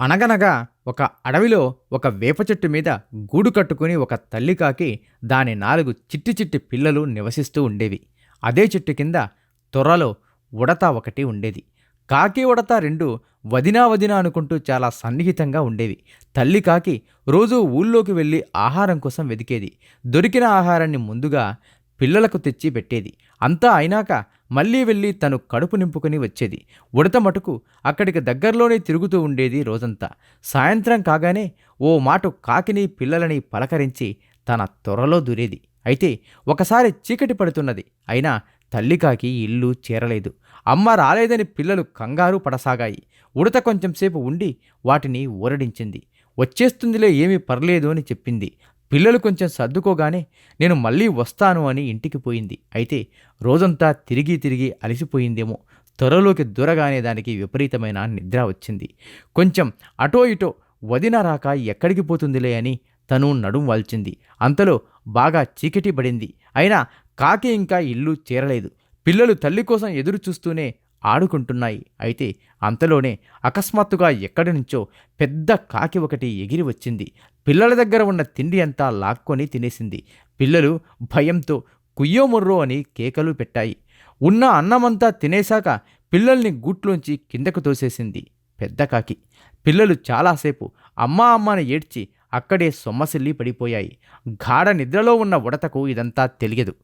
అనగనగా ఒక అడవిలో ఒక వేప చెట్టు మీద గూడు కట్టుకుని ఒక తల్లికాకి దాని నాలుగు చిట్టి చిట్టి పిల్లలు నివసిస్తూ ఉండేవి. అదే చెట్టు కింద తొర్రలో ఉడత ఒకటి ఉండేది. కాకి ఉడత రెండు వదినా వదినా అనుకుంటూ చాలా సన్నిహితంగా ఉండేవి. తల్లి కాకి రోజూ ఊళ్ళోకి వెళ్ళి ఆహారం కోసం వెదికేది దొరికిన ఆహారాన్ని ముందుగా పిల్లలకు తెచ్చి పెట్టేది. అంతా అయినాక మళ్ళీ వెళ్ళి తను కడుపు నింపుకుని వచ్చేది. ఉడత మటుకు అక్కడికి దగ్గరలోనే తిరుగుతూ ఉండేది రోజంతా. సాయంత్రం కాగానే ఓ మాటు కాకిని పిల్లలని పలకరించి తన త్వరలో దూరేది. అయితే ఒకసారి చీకటి పడుతున్నది. అయినా తల్లికాకి ఇల్లు చేరలేదు. అమ్మ రాలేదని పిల్లలు కంగారు పడసాగాయి. ఉడత కొంచెంసేపు ఉండి వాటిని ఊరడించింది. వచ్చేస్తుందిలే ఏమీ పర్లేదు అని చెప్పింది. పిల్లలు కొంచెం సర్దుకోగానే నేను మళ్ళీ వస్తాను అని ఇంటికి పోయింది. అయితే రోజంతా తిరిగి తిరిగి అలసిపోయిందేమో. త్వరలోకి దూరగానే దానికి విపరీతమైన నిద్ర వచ్చింది. కొంచెం అటో ఇటో వదిన రాక ఎక్కడికి పోతుందిలే అని తను నడుం వాల్చింది. అంతలో బాగా చీకటి పడింది. అయినా కాకి ఇంకా ఇల్లు చేరలేదు. పిల్లలు తల్లి కోసం ఎదురు చూస్తూనే ఆడుకుంటున్నాయి. అయితే అంతలోనే అకస్మాత్తుగా ఎక్కడి నుంచో పెద్ద కాకి ఒకటి ఎగిరి వచ్చింది. పిల్లల దగ్గర ఉన్న తిండి అంతా లాక్కొని తినేసింది. పిల్లలు భయంతో కుయ్యోమొర్రో అని కేకలు పెట్టాయి. ఉన్న అన్నమంతా తినేశాక పిల్లల్ని గూట్లోంచి కిందకు తోసేసింది పెద్ద కాకి. పిల్లలు చాలాసేపు అమ్మా అమ్మని ఏడ్చి అక్కడే సొమ్మసిల్లి పడిపోయాయి. గాఢ నిద్రలో ఉన్న ఉడతకు ఇదంతా తెలియదు.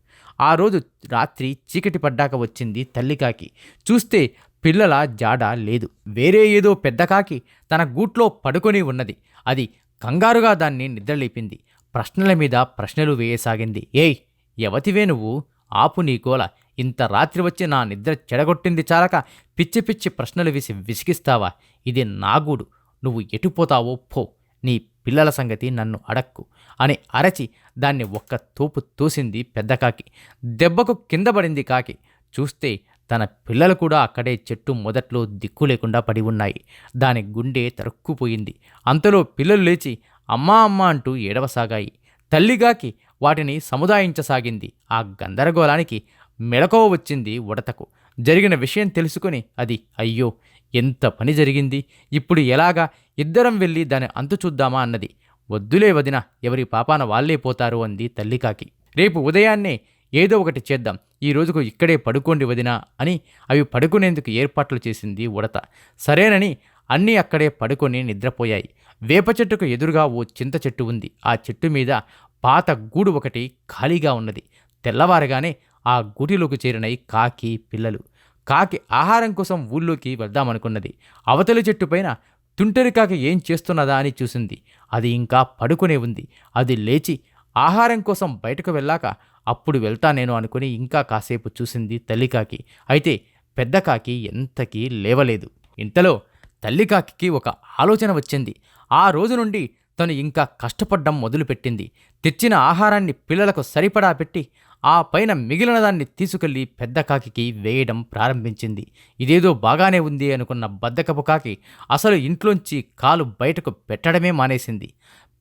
ఆ రోజు రాత్రి చీకటి పడ్డాక వచ్చింది తల్లికాకి చూస్తే పిల్లల జాడ లేదు. వేరే ఏదో పెద్ద కాకి తన గూట్లో పడుకొని ఉన్నది. అది కంగారుగా దాన్ని నిద్రలేపింది. ప్రశ్నల మీద ప్రశ్నలు వేయసాగింది. ఏయ్ ఎవతివే నువ్వు? ఆపు నీ గోల. ఇంత రాత్రి వచ్చి నా నిద్ర చెడగొట్టింది చాలక పిచ్చి పిచ్చి ప్రశ్నలు వేసి విసిగిస్తావా? ఇది నా గూడు. నువ్వు ఎటుపోతావో పో. నీ పిల్లల సంగతి నన్ను అడక్కు అని అరచి దాన్ని ఒక్క తోపు తోసింది పెద్ద కాకి. దెబ్బకు కింద పడింది కాకి. చూస్తే తన పిల్లలు కూడా అక్కడే చెట్టు మొదట్లో దిక్కు లేకుండా పడి ఉన్నాయి. దాని గుండె తరుక్కుపోయింది. అంతలో పిల్లలు లేచి అమ్మా అమ్మ అంటూ ఏడవసాగాయి. తల్లిగాకి వాటిని సముదాయించసాగింది. ఆ గందరగోళానికి మెళకువ వచ్చింది ఉడతకు. జరిగిన విషయం తెలుసుకుని అది అయ్యో ఎంత పని జరిగింది? ఇప్పుడు ఎలాగా? ఇద్దరం వెళ్ళి దాని అంతు చూద్దామా అన్నది. వద్దులే వదిన ఎవరి పాపాన వాళ్ళే పోతారు అంది తల్లికాకి రేపు ఉదయాన్నే ఏదో ఒకటి చేద్దాం. ఈ రోజుకు ఇక్కడే పడుకోండి వదినా అని అవి పడుకునేందుకు ఏర్పాట్లు చేసింది ఉడత. సరేనని అన్నీ అక్కడే పడుకొని నిద్రపోయాయి. వేప చెట్టుకు ఎదురుగా ఓ చింత చెట్టు ఉంది. ఆ చెట్టు మీద పాత గూడు ఒకటి ఖాళీగా ఉన్నది. తెల్లవారగానే ఆ గూటిలోకి చేరినై కాకి పిల్లలు. కాకి ఆహారం కోసం ఊళ్ళోకి వెళ్దామనుకున్నది. అవతలి చెట్టుపైన తుంటరి కాకి ఏం చేస్తున్నదా అని చూసింది. అది ఇంకా పడుకునే ఉంది. అది లేచి ఆహారం కోసం బయటకు వెళ్ళాక అప్పుడు వెళ్తా నేను అనుకుని ఇంకా కాసేపు చూసింది తల్లికాకి అయితే పెద్ద కాకి ఎంతకీ లేవలేదు. ఇంతలో తల్లికాకి ఒక ఆలోచన వచ్చింది. ఆ రోజు నుండి తను ఇంకా కష్టపడ్డం మొదలుపెట్టింది. తెచ్చిన ఆహారాన్ని పిల్లలకు సరిపడా పెట్టి ఆ పైన మిగిలిన దాన్ని తీసుకెళ్ళి పెద్ద కాకికి వేయడం ప్రారంభించింది. ఇదేదో బాగానే ఉంది అనుకున్న బద్దకపు కాకి అసలు ఇంట్లోంచి కాలు బయటకు పెట్టడమే మానేసింది.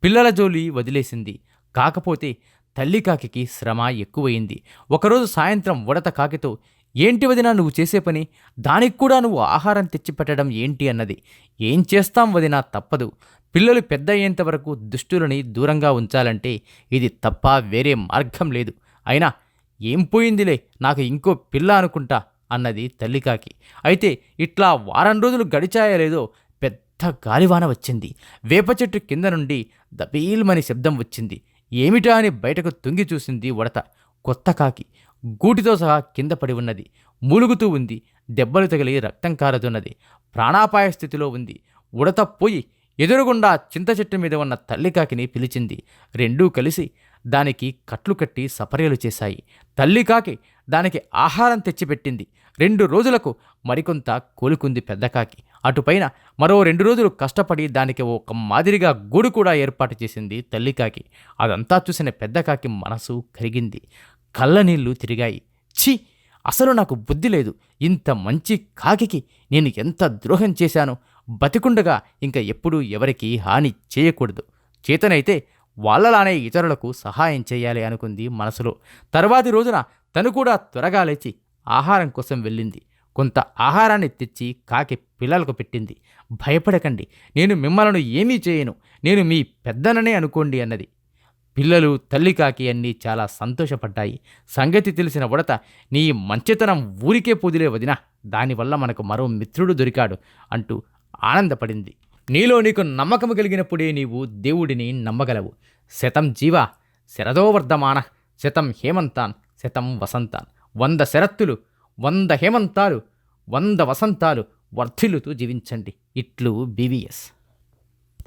పిల్లల జోలి వదిలేసింది. కాకపోతే తల్లి కాకికి శ్రమ ఎక్కువయింది ఒకరోజు సాయంత్రం ఉడత కాకితో ఏంటి వదినా నువ్వు చేసే పని? దానికి కూడా నువ్వు ఆహారం తెచ్చిపెట్టడం ఏంటి? అన్నది. ఏం చేస్తాం వదినా తప్పదు. పిల్లలు పెద్ద అయ్యేంత వరకు దుష్టులని దూరంగా ఉంచాలంటే ఇది తప్ప వేరే మార్గం లేదు. అయినా ఏం పోయిందిలే నాకు ఇంకో పిల్ల అనుకుంటా అన్నది తల్లికాకి. అయితే ఇట్లా వారం రోజులు గడిచాయలేదో పెద్ద గాలివాన వచ్చింది. వేప చెట్టు కింద నుండి దబీల్మని శబ్దం వచ్చింది. ఏమిటా అని బయటకు తుంగి చూసింది ఉడత కొత్త కాకి. గూటితో సహా కింద పడి ఉన్నది. మూలుగుతూ ఉంది. దెబ్బలు తగిలి రక్తం కారుతున్నది. ప్రాణాపాయ స్థితిలో ఉంది. ఉడత పోయి ఎదురుగుండా చింత చెట్టు మీద ఉన్న తల్లికాకిని పిలిచింది. రెండూ కలిసి దానికి కట్లు కట్టి సపర్యలు చేశాయి. తల్లి కాకి దానికి ఆహారం తెచ్చిపెట్టింది. రెండు రోజులకు మరికొంత కోలుకుంది పెద్దకాకి అటుపైన మరో రెండు రోజులు కష్టపడి దానికి ఒక మాదిరిగా గూడు కూడా ఏర్పాటు చేసింది తల్లికాకి అదంతా చూసిన పెద్దకాకి మనసు కరిగింది. కళ్ళనీళ్ళు తిరిగాయి. ఛీ! అసలు నాకు బుద్ధి లేదు. ఇంత మంచి కాకికి నేను ఎంత ద్రోహం చేశాను? బతికుండగా ఇంకా ఎప్పుడూ ఎవరికీ హాని చేయకూడదు. చేతనైతే వాళ్ళలానే ఇతరులకు సహాయం చేయాలి అనుకుంది మనసులో. తర్వాతి రోజున తను కూడా త్వరగా లేచి ఆహారం కోసం వెళ్ళింది. కొంత ఆహారాన్ని తెచ్చి కాకి పిల్లలకు పెట్టింది. భయపడకండి నేను మిమ్మలను ఏమీ చేయను నేను మీ పెద్దననే అనుకోండి అన్నది. పిల్లలు తల్లి కాకి అన్నీ చాలా సంతోషపడ్డాయి. సంగతి తెలిసిన ఉడత నీ మంచితనం ఊరికే పొదిలే వదినా దానివల్ల మనకు మరో మిత్రుడు దొరికాడు అంటూ ఆనందపడింది. నీలో నీకు నమ్మకము కలిగినప్పుడే నీవు దేవుడిని నమ్మగలవు. శతం జీవ శరదో వర్ధమాన శతం హేమంతాన్ శతం వసంతాన్. వంద శరత్తులు వంద హేమంతాలు వంద వసంతాలు వర్ధిల్లుతూ జీవించండి. ఇట్లు బీవీఎస్.